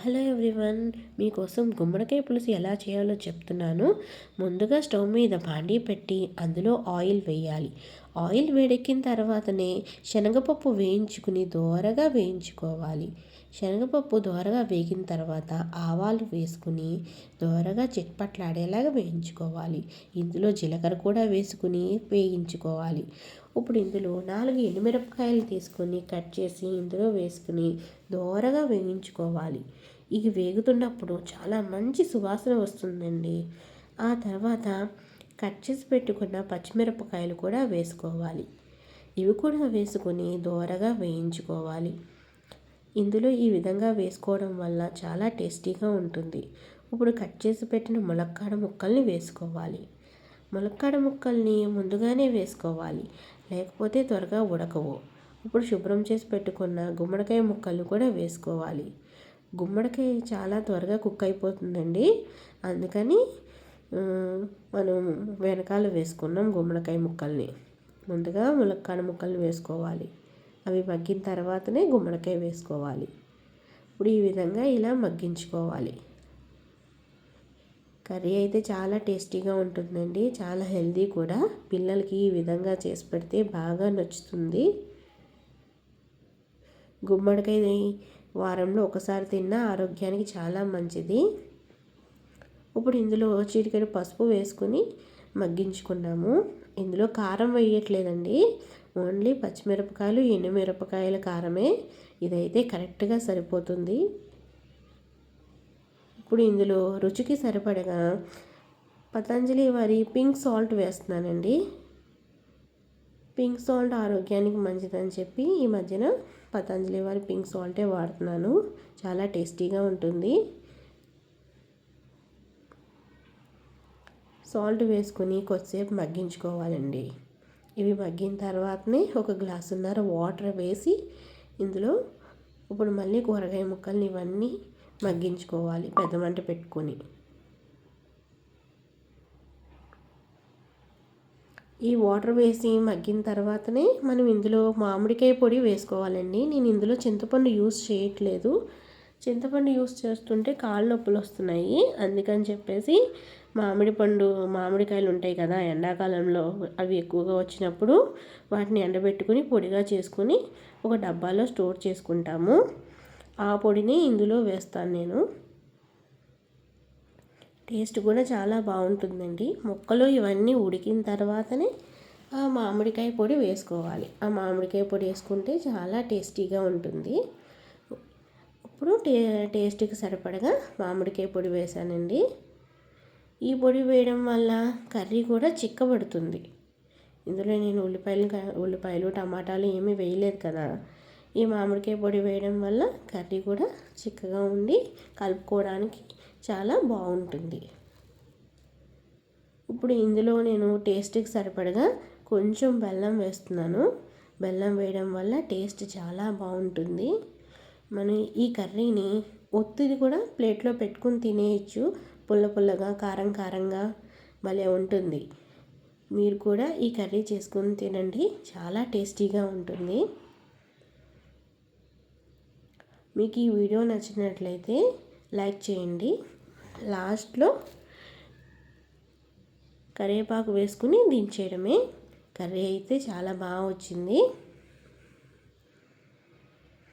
Hello everyone మీకోసం గుమ్మడికాయ పులుసు ఎలా చేయాలో చెప్తున్నాను. ముందుగా స్టవ్ మీద బాండీ పెట్టి అందులో ఆయిల్ వేయాలి. ఆయిల్ వేడెక్కిన తర్వాతనే శనగపప్పు వేయించుకుని దోరగా వేయించుకోవాలి. శనగపప్పు దోరగా వేగిన తర్వాత ఆవాలు వేసుకుని దోరగా చిట్పట్లాడేలాగా వేయించుకోవాలి. ఇందులో జీలకర్ర కూడా వేసుకుని వేయించుకోవాలి. ఇప్పుడు ఇందులో నాలుగు ఎండుమిరపకాయలు తీసుకొని కట్ చేసి ఇందులో వేసుకుని దోరగా వేయించుకోవాలి. ఇవి వేగుతున్నప్పుడు చాలా మంచి సువాసన వస్తుందండి. ఆ తర్వాత కట్ చేసి పెట్టుకున్న పచ్చిమిరపకాయలు కూడా వేసుకోవాలి. ఇవి కూడా వేసుకొని దోరగా వేయించుకోవాలి. ఇందులో ఈ విధంగా వేసుకోవడం వల్ల చాలా టేస్టీగా ఉంటుంది. ఇప్పుడు కట్ చేసి పెట్టిన ములక్కాడ ముక్కల్ని వేసుకోవాలి. ములక్కాడ ముక్కల్ని ముందుగానే వేసుకోవాలి. లేకపోతే త్వరగా ఉడకవు. ఇప్పుడు శుభ్రం చేసి పెట్టుకున్న గుమ్మడికాయ ముక్కలు కూడా వేసుకోవాలి. గుమ్మడికాయ చాలా త్వరగా కుక్ అయిపోతుందండి. అందుకని మనం వెనకాల వేసుకున్నాం గుమ్మడికాయ ముక్కల్ని. ముందుగా ములక్కాడ ముక్కల్ని వేసుకోవాలి. అవి మగ్గిన తర్వాతనే గుమ్మడికాయ వేసుకోవాలి. ఇప్పుడు ఈ విధంగా ఇలా మగ్గించుకోవాలి. కర్రీ అయితే చాలా టేస్టీగా ఉంటుందండి. చాలా హెల్దీ కూడా. పిల్లలకి ఈ విధంగా చేసి పెడితే బాగా నచ్చుతుంది. గుమ్మడికాయ వారంలో ఒకసారి తిన్నా ఆరోగ్యానికి చాలా మంచిది. ఇప్పుడు ఇందులో చిటికెడు పసుపు వేసుకుని మగ్గించుకున్నాము. ఇందులో కారం వేయట్లేదండి. ఓన్లీ పచ్చిమిరపకాయలు ఎండుమిరపకాయల కారమే. ఇదైతే కరెక్ట్గా సరిపోతుంది. ఇప్పుడు ఇందులో రుచికి సరిపడగా పతంజలి వారి పింక్ సాల్ట్ వేస్తున్నానండి. పింక్ సాల్ట్ ఆరోగ్యానికి మంచిదని చెప్పి ఈ మధ్యన పతంజలి వారి పింక్ సాల్టే వాడుతున్నాను. చాలా టేస్టీగా ఉంటుంది. సాల్ట్ వేసుకొని కొద్దిసేపు మగ్గించుకోవాలండి. ఇవి మగ్గిన తర్వాతనే ఒక గ్లాసున్నర వాటర్ వేసి ఇందులో ఇప్పుడు మళ్ళీ కూరగాయ ముక్కల్ని ఇవన్నీ మగ్గించుకోవాలి. పెద్ద మంట పెట్టుకొని. ఈ వాటర్ వేసి మగ్గిన తర్వాతనే మనం ఇందులో మామిడికాయ పొడి వేసుకోవాలండి. నేను ఇందులో చింతపండు యూస్ చేయట్లేదు. చింతపండు యూస్ చేస్తుంటే కాళ్ళు నొప్పులు వస్తున్నాయి. అందుకని చెప్పేసి మామిడి పండు మామిడికాయలు ఉంటాయి కదా ఎండాకాలంలో అవి ఎక్కువగా వచ్చినప్పుడు వాటిని ఎండబెట్టుకుని పొడిగా చేసుకుని ఒక డబ్బాలో స్టోర్ చేసుకుంటాము. ఆ పొడిని ఇందులో వేస్తాను నేను. టేస్ట్ కూడా చాలా బాగుంటుందండి. ముక్కలు ఇవన్నీ ఉడికిన తర్వాతనే ఆ మామిడికాయ పొడి వేసుకోవాలి. ఆ మామిడికాయ పొడి వేసుకుంటే చాలా టేస్టీగా ఉంటుంది. ఇప్పుడు టే టేస్ట్కి సరిపడగా మామిడికాయ పొడి వేసానండి. ఈ పొడి వేయడం వల్ల కర్రీ కూడా చిక్కబడుతుంది. ఇందులో నేను ఉల్లిపాయలు ఉల్లిపాయలు టమాటాలు ఏమీ వేయలేదు కదా. ఈ మామిడికాయ పొడి వేయడం వల్ల కర్రీ కూడా చిక్కగా ఉండి కలుపుకోవడానికి చాలా బాగుంటుంది. ఇప్పుడు ఇందులో నేను టేస్ట్కి సరిపడగా కొంచెం బెల్లం వేస్తున్నాను. బెల్లం వేయడం వల్ల టేస్ట్ చాలా బాగుంటుంది. మనం ఈ కర్రీని ఒత్తిడి కూడా ప్లేట్లో పెట్టుకుని తినేయచ్చు. పుల్ల పుల్లగా కారం కారంగా భలే ఉంటుంది. మీరు కూడా ఈ కర్రీ చేసుకుని తినండి. చాలా టేస్టీగా ఉంటుంది. మీకు ఈ వీడియో నచ్చినట్లయితే లైక్ చేయండి. లాస్ట్లో కరివేపాకు వేసుకుని దించేయడమే. కర్రీ అయితే చాలా బాగా వచ్చింది.